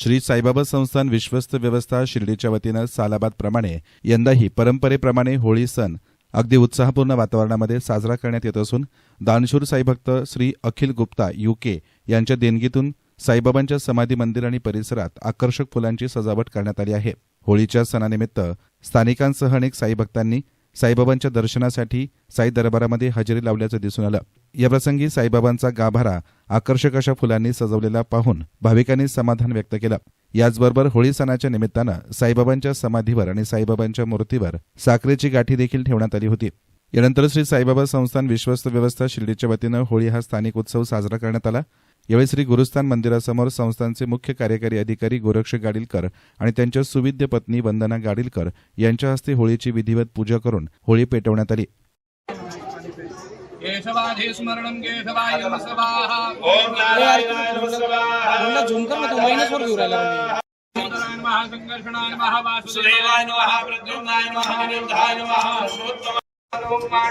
श्री साईबाबा संस्थान विश्वस्त व्यवस्था शिर्डीच्या वतीनं सालाबादप्रमाणे यंदाही परंपरेप्रमाणे होळी सण अगदी उत्साहपूर्ण वातावरणामध्ये साजरा करण्यात येत असून दानशूर साईभक्त श्री अखिल गुप्ता युके यांच्या देणगीतून साईबाबांच्या समाधी मंदिर आणि परिसरात आकर्षक फुलांची सजावट करण्यात आली आहे. होळीच्या सणानिमित्त स्थानिकांसह अनेक साईभक्तांनी साईबाबांच्या दर्शनासाठी साई दरबारामध्ये हजेरी लावल्याचं दिसून आलं. याप्रसंगी साईबाबांचा गाभारा आकर्षक अशा फुलांनी सजवलेला पाहून भाविकांनी समाधान व्यक्त केलं. याचबरोबर होळी सणाच्या निमित्तानं साईबाबांच्या समाधीवर आणि साईबाबांच्या मूर्तीवर साखरेची गाठी देखील ठेवण्यात आली होती. यानंतर श्री साईबाबा संस्थान विश्वस्त व्यवस्था शिर्डीच्या वतीनं होळी हा स्थानिक उत्सव साजरा करण्यात आला. यावेळी श्री गुरुस्थान मंदिरासमोर संस्थानचे मुख्य कार्यकारी अधिकारी गोरक्ष गाडीलकर आणि त्यांच्या सुविद्य पत्नी वंदना गाडीलकर यांच्या हस्ते होळीची विधिवत पूजा करून होळी पेटवण्यात आली. కేశవాధి స్మరణం కేశవాయ మహాసంఘర్షణాయ మహావాసుదేవాయ నమః ప్రద్యుమ్నాయ నమః అనిరుద్ధాయ నమః అశ్వోత్తమాయ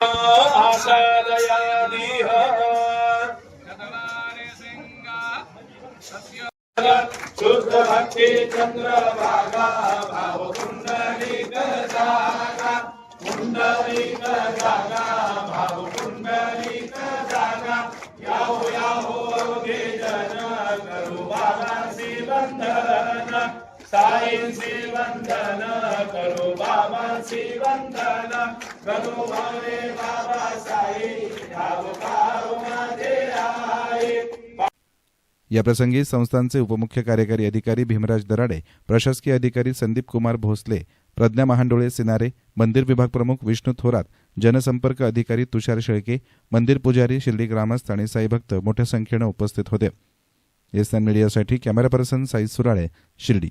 आशादयादिह। शुद्ध भक्ति चंद्र भागा भाव कुंडलिक जागा। कुंडलिक जागा भाव कुंडलिक जागा। याहो याहो अवघे जन करू बाबांशी वंदन साईंशी वंदन करू बाबांशी वंदना करो भावे बाबा साई. भाव भाव माझे आई. याप्रसंगी संस्थांचे उपमुख्य कार्यकारी अधिकारी भीमराज दराडे प्रशासकीय अधिकारी संदीप कुमार भोसले प्रज्ञा महांडोळे सिनारे मंदिर विभाग प्रमुख विष्णू थोरात जनसंपर्क अधिकारी तुषार शेळके मंदिर पुजारी शिर्डी ग्रामस्थ आणि साईभक्त मोठ्या संख्येनं उपस्थित होते. एस मीडियासाठी कॅमेरा पर्सन साई सुराळे शिर्डी.